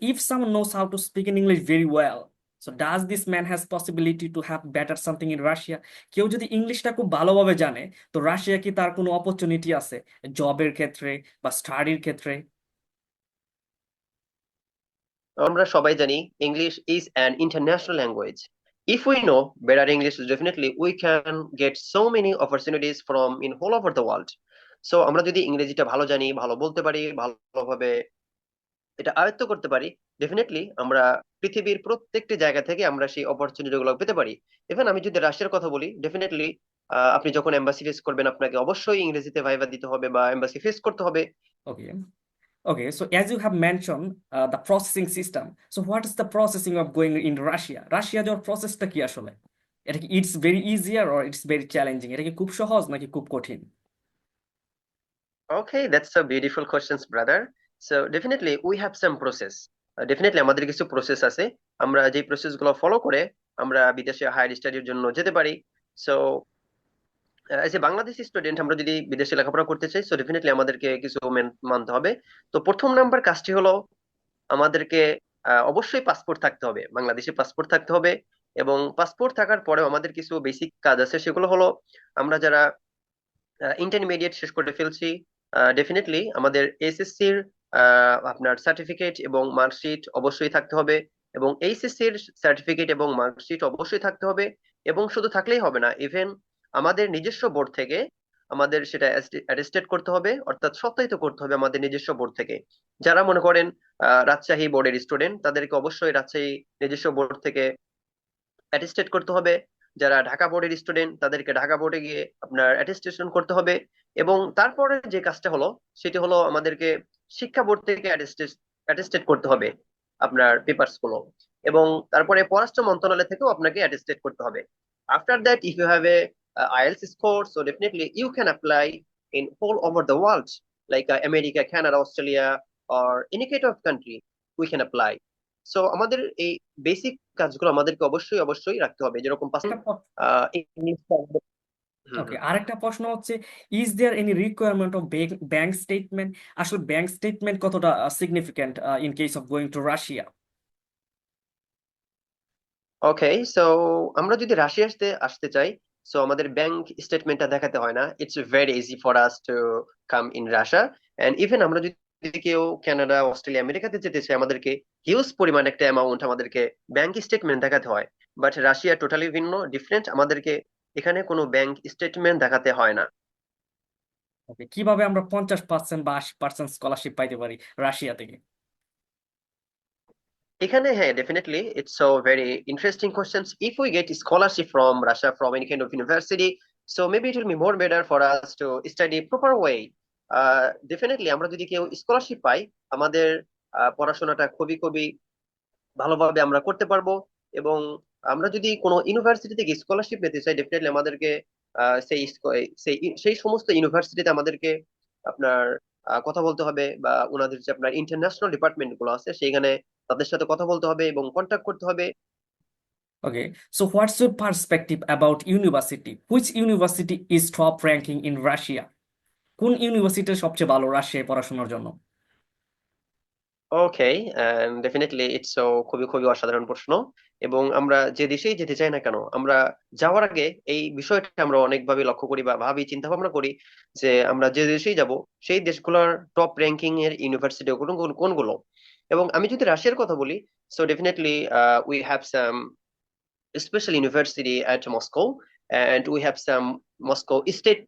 if someone knows how to speak in English very well, so does this man has possibility to have better something in Russia? কেউ যদি ইংলিশটা খুব ভালোভাবে জানে তো Russia কি তার কোনো অপরচুনিটি আছে জবের ক্ষেত্রে বা স্টাডির ক্ষেত্রে আমরা সবাই জানি English is an international language if we know better english definitely we can get so many opportunities from in whole over the world so আমরা যদি ইংরেজিটা ভালো জানি ভালো বলতে পারি ভালোভাবে এটা আয়ত্ত করতে পারি ডেফিনেটলি আমরা পৃথিবীর প্রত্যেকটি জায়গা থেকে আমরা সেই অপরচুনিটি গুলো পেতে পারি ইভেন আমি যদি রাশিয়ার কথা বলি ডেফিনেটলি আপনি যখন এম্বাসি ফেস করবেন আপনাকে অবশ্যই ইংরেজিতে ভাইভা দিতে হবে বা এম্বাসি ফেস করতে হবে. Okay, so as you have mentioned uh, the processing system, so what is the processing of going in Russia? Russia যাওয়ার প্রসেসটা কি আসলে? এটা কি it's very easier or it's very challenging? এটা কি খুব সহজ নাকি খুব কঠিন? Okay, that's a beautiful questions, brother. So definitely we have some process definitely আমাদের কিছু প্রসেস আছে। আমরা যে প্রসেসগুলো ফলো করে আমরা বিদেশে হায়ার স্টাডির জন্য যেতে পারি। So as a Bangladeshi student আমরা যদি বিদেশে লেখাপড়া করতে চাই সো ডেফিনেটলি আমাদেরকে কিছু মেন- মানতে হবে। তো প্রথম নাম্বার কাজটি হলো আমাদেরকে আহ, অবশ্যই পাসপোর্ট থাকতে হবে। বাংলাদেশি পাসপোর্ট থাকতে হবে এবং পাসপোর্ট থাকার পরেও আমাদের কিছু বেসিক কাজ আছে। সেগুলো হলো আমরা যারা ইন্টারমিডিয়েট শেষ করে ফেলছি ডেফিনেটলি আমাদের এসএসসির আপনার সার্টিফিকেট এবং মার্কশিট অবশ্যই থাকতে হবে এবং এইচএসসির সার্টিফিকেট এবং মার্কশিট অবশ্যই থাকতে হবে এবং শুধু থাকলেই হবে না ইভেন আমাদের নিজস্ব বোর্ড থেকে আমাদের সেটা অ্যাটেস্টেড করতে হবে, অর্থাৎ সত্যায়িত করতে হবে আমাদের নিজস্ব বোর্ড থেকে। যারা মনে করেন রাজশাহী বোর্ডের স্টুডেন্ট তাদেরকে অবশ্যই রাজশাহী নিজস্ব বোর্ড থেকে অ্যাটেস্টেড করতে হবে। যারা ঢাকা বোর্ডের স্টুডেন্ট তাদেরকে ঢাকা বোর্ডে গিয়ে আপনার অ্যাটেস্টেশন করতে হবে। এবং তারপরে যে কাজটা হলো সেটি হলো আমাদেরকে শিক্ষা বোর্ড থেকে অ্যাটেস্টেড করতে হবে আপনার পেপারসগুলো এবং তারপরে পররাষ্ট্র মন্ত্রণালয় থেকেও আপনাকে অ্যাটেস্টেড করতে হবে। After that if you have a score so definitely you can apply in all over the world like uh, America, Canada, Australia or any kind of country we can apply. So আমাদের এই basic কাজগুলো আমাদেরকে অবশ্যই অবশ্যই রাখতে হবে। যেরকম ইংলিশটা ওকে আরেকটা প্রশ্ন হচ্ছে is there any requirement of bank statement আসলে ব্যাংক স্টেটমেন্ট কতটা significant in case of going to Russia okay so আমরা যদি রাশিয়া আসতে আসতে চাই সো আমাদের ব্যাংক স্টেটমেন্টটা দেখাতে হয় না। It's very easy for us to come in Russia and even আমরা যদি কেউ কানাডা অস্ট্রেলিয়া আমেরিকাতে যেতে চাই আমাদেরকে হিউজ পরিমাণ একটা অ্যামাউন্ট আমাদেরকে ব্যাংক স্টেটমেন্ট দেখাতে হয়। বাট রাশিয়া টোটালি ভিন্ন ডিফারেন্ট আমাদেরকে এখানে কোনো ব্যাংক স্টেটমেন্ট দেখাতে হয় না। ওকে কীভাবে আমরা পঞ্চাশ পার্সেন্ট বা আশি পার্সেন্ট স্কলারশিপ পাইতে পারি রাশিয়া থেকে? এখানে হ্যাঁ definitely it's so very interesting questions if we get scholarship from Russia from any kind of university so maybe it will be more better for us to study proper way definitely আমরা যদি কেউ scholarship পাই আমাদের আহ, পড়াশোনাটা খুবই খুবই ভালোভাবে আমরা করতে পারব এবং আমরা যদি কোনো ইউনিভার্সিটি থেকে স্কলারশিপ পেতে চাই ডেফিনেটলি আমাদেরকে সেই সেই সেই সমস্ত ইউনিভার্সিটিতে আমাদেরকে আপনার কথা বলতে হবে বা ওনাদের যে আপনার ইন্টারন্যাশনাল ডিপার্টমেন্টগুলো আছে সেইখানে তাদের সাথে কথা বলতে হবে এবং কন্ট্যাক্ট করতে হবে Okay, so what's your perspective about university? Which university is top ranking in Russia? কোন ইউনিভার্সিটি সবচেয়ে ভালো রাশিয়ায় পড়াশোনার জন্য ওকে ডেফিনেটলি ইটস খুবই খুবই অসাধারণ প্রশ্ন। এবং আমরা যে দেশেই যেতে চাই না কেন, আমরা যাওয়ার আগে এই বিষয়টা আমরা অনেকভাবে লক্ষ্য করি বা ভাবি চিন্তা ভাবনা করি যে আমরা যে দেশেই যাব, সেই দেশগুলোর টপ র্যাঙ্কিং এর ইউনিভার্সিটি কোনগুলো? এবং আমি যদি রাশিয়ার কথা বলি so definitely we have some special university at Moscow and we have some Moscow State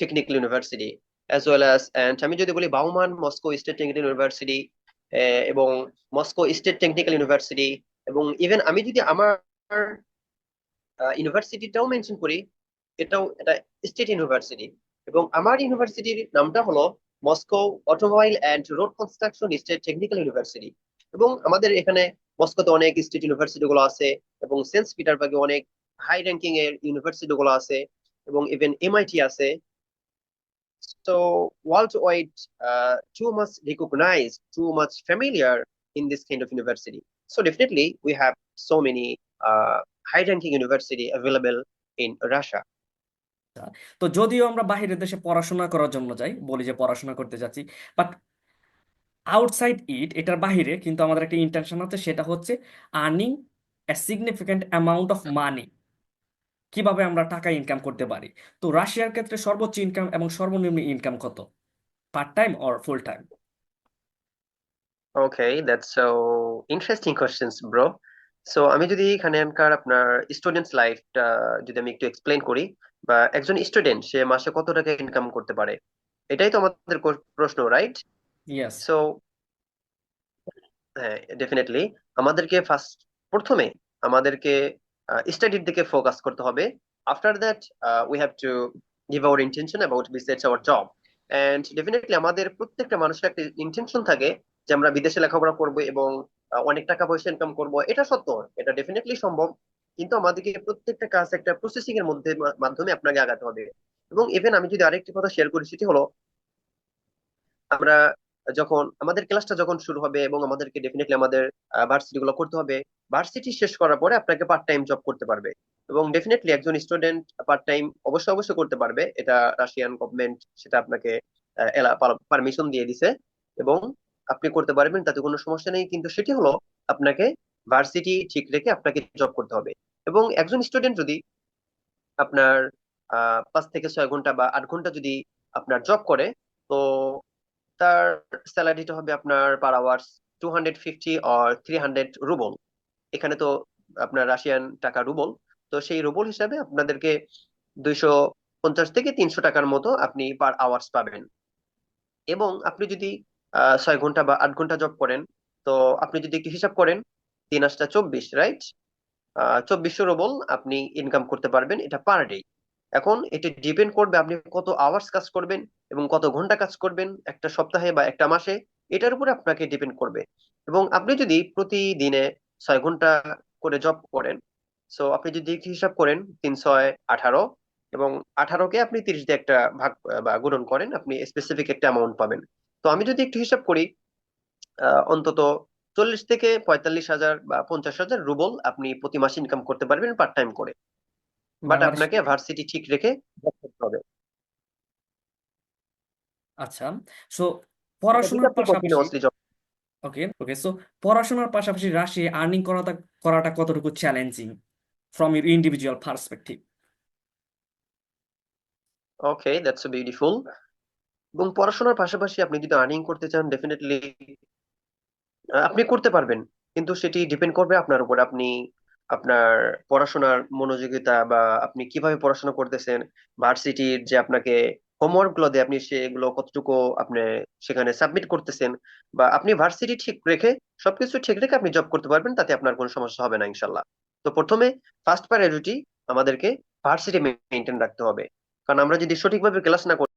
Technical University as well as, and আমি যদি বলি Bauman Moscow State Technical University এবং মস্কো স্টেট টেকনিক্যাল ইউনিভার্সিটি, এবং ইভেন আমি যদি আমার ইউনিভার্সিটিটাও mention করি, এটাও এটা স্টেট ইউনিভার্সিটি। এবং আমার ইউনিভার্সিটির নামটা হলো Moscow Automobile and Road Construction State Technical University. এবং আমাদের এখানে মস্কোতে অনেক স্টেট ইউনিভার্সিটি গুলো আছে, এবং সেন্ট পিটারবার্গে অনেক হাই র্যাঙ্কিং এর ইউনিভার্সিটি গুলো আছে, এবং ইভেন এমআইটি আছে। So worldwide uh, too much recognized too much familiar in this kind of university so definitely we have so many uh, high ranking university available in russia তো যদিও আমরা বাইরের দেশে পড়াশোনা করার জন্য যাই বলি যে পড়াশোনা করতে যাচ্ছি বাট আউটসাইড ইট এটার বাইরে কিন্তু আমাদের একটা ইন্টেনশন আছে সেটা হচ্ছে earning a significant amount of money কীভাবে আমরা টাকা ইনকাম করতে পারি? তো রাশিয়ার ক্ষেত্রে সর্বোচ্চ ইনকাম এবং সর্বনিম্ন ইনকাম কত? Part time or full time okay that's so interesting questions bro so আমি যদি এখানকার আপনার স্টুডেন্টস লাইফটা যদি আমি একটু এক্সপ্লেন করি বা একজন স্টুডেন্ট সে মাসে কত টাকা ইনকাম করতে পারে? এটাই তো আমাদের প্রশ্ন রাইট ইয়েস সো হ্যাঁ ডেফিনেটলি আমাদেরকে ফার্স্ট প্রথমে আমাদেরকে স্টাডির দিকে ফোকাস করতে হবে। After that we have to give our intention about business our job and definitely আমাদের প্রত্যেকটা মানুষের একটা ইন্টেনশন থাকে যে আমরা বিদেশে লেখাপড়া করব এবং অনেক টাকা পয়সা ইনকাম করব। এটা সত্য, এটা ডেফিনেটলি সম্ভব। কিন্তু আমাদেরকে প্রত্যেকটা কাজ একটা প্রসেসিং এর মধ্যে মাধ্যমে আপনাকে আগাতে হবে। এবং ইভেন আমি যদি আরেকটি কথা শেয়ার করি, সেটি হলো, আমরা যখন, আমাদের ক্লাসটা যখন শুরু হবে এবং আমাদেরকে ডেফিনেটলি আমাদের ভার্সিটি গুলো করতে হবে ভার্সিটি শেষ করার পরে আপনাকে পার্ট টাইম জব করতে পারবে। এবং ডেফিনেটলি একজন স্টুডেন্ট পার্ট টাইম অবশ্যই অবশ্যই করতে পারবে। এটা রাশিয়ান গভর্নমেন্ট সেটা আপনাকে পারমিশন দিয়ে দিছে। এবং আপনি করতে পারবেন, তাতে কোনো সমস্যা নেই। কিন্তু সেটি হলো আপনাকে ভার্সিটি ঠিক রেখে আপনাকে জব করতে হবে। এবং একজন স্টুডেন্ট যদি আপনার পাঁচ থেকে ছয় ঘণ্টা বা আট ঘণ্টা যদি আপনার জব করে, তো তার স্যালারিটা হবে আপনার per hours two hundred fifty or three hundred rouble এখানে তো আপনার রাশিয়ান টাকা রুবল, তো সেই রুবল হিসাবে আপনাদেরকে দুইশো পঞ্চাশ থেকে তিনশো টাকার মতো আপনি পার আওয়ার্স পাবেন। এবং আপনি যদি ছয় ঘণ্টা বা আট ঘণ্টা জব করেন, তো আপনি যদি একটু হিসাব করেন, তিন আটটা চব্বিশ রাইট চব্বিশশো রুবল আপনি ইনকাম করতে পারবেন এটা পার ডে এখন এটি ডিপেন্ড করবে আপনি কত আওয়ার্স কাজ করবেন এবং কত ঘণ্টা কাজ করবেন একটা সপ্তাহে বা একটা মাসে, এটার উপরে আপনাকে ডিপেন্ড করবে। এবং আপনি যদি প্রতিদিনে ছয় ঘণ্টা করে জব করেন। সো আপনি যদি একটু হিসাব করেন তিন ছয় আঠারো এবং আঠারোকে আপনি তিরিশ দিয়ে একটা ভাগ বা গুণন করেন আপনি স্পেসিফিক একটা অ্যামাউন্ট পাবেন। তো আমি যদি একটু হিসাব করি অন্তত চল্লিশ থেকে পঁয়তাল্লিশ হাজার বা পঞ্চাশ হাজার রুবল আপনি প্রতি মাসে ইনকাম করতে পারবেন পার্ট টাইম করে বাট আপনাকে ভার্সিটি ঠিক রেখে হবে। আচ্ছা। সো পড়াশোনার পাশাপাশি ওকে ওকে সো পড়াশোনার পাশাপাশি রাশিয়ায় আর্নিং করাটা করাটা কতটুকু challenging from your individual perspective okay that's beautiful এবং পড়াশোনার পাশাপাশি আপনি যদি আর্নিং করতে চান ডেফিনেটলি আপনি করতে পারবেন। কিন্তু সেটি ডিপেন্ড করবে আপনার উপর। আপনি আপনার পড়াশোনার মনোযোগিতা বা আপনি কীভাবে পড়াশোনা করতেছেন ভার্সিটির যে আপনাকে হোমওয়ার্কগুলো দিয়ে আপনি সেগুলো কতটুকু আপনি সেখানে সাবমিট করতেছেন বা আপনি ভার্সিটি ঠিক রেখে সবকিছু ঠিক রেখে আপনি জব করতে পারবেন, তাতে আপনার কোনো সমস্যা হবে না ইনশাল্লাহ তো প্রথমে ফার্স্ট প্রায়োরিটি আমাদেরকে ভার্সিটি মেনটেন রাখতে হবে। কারণ আমরা যদি সঠিকভাবে ক্লাস না করি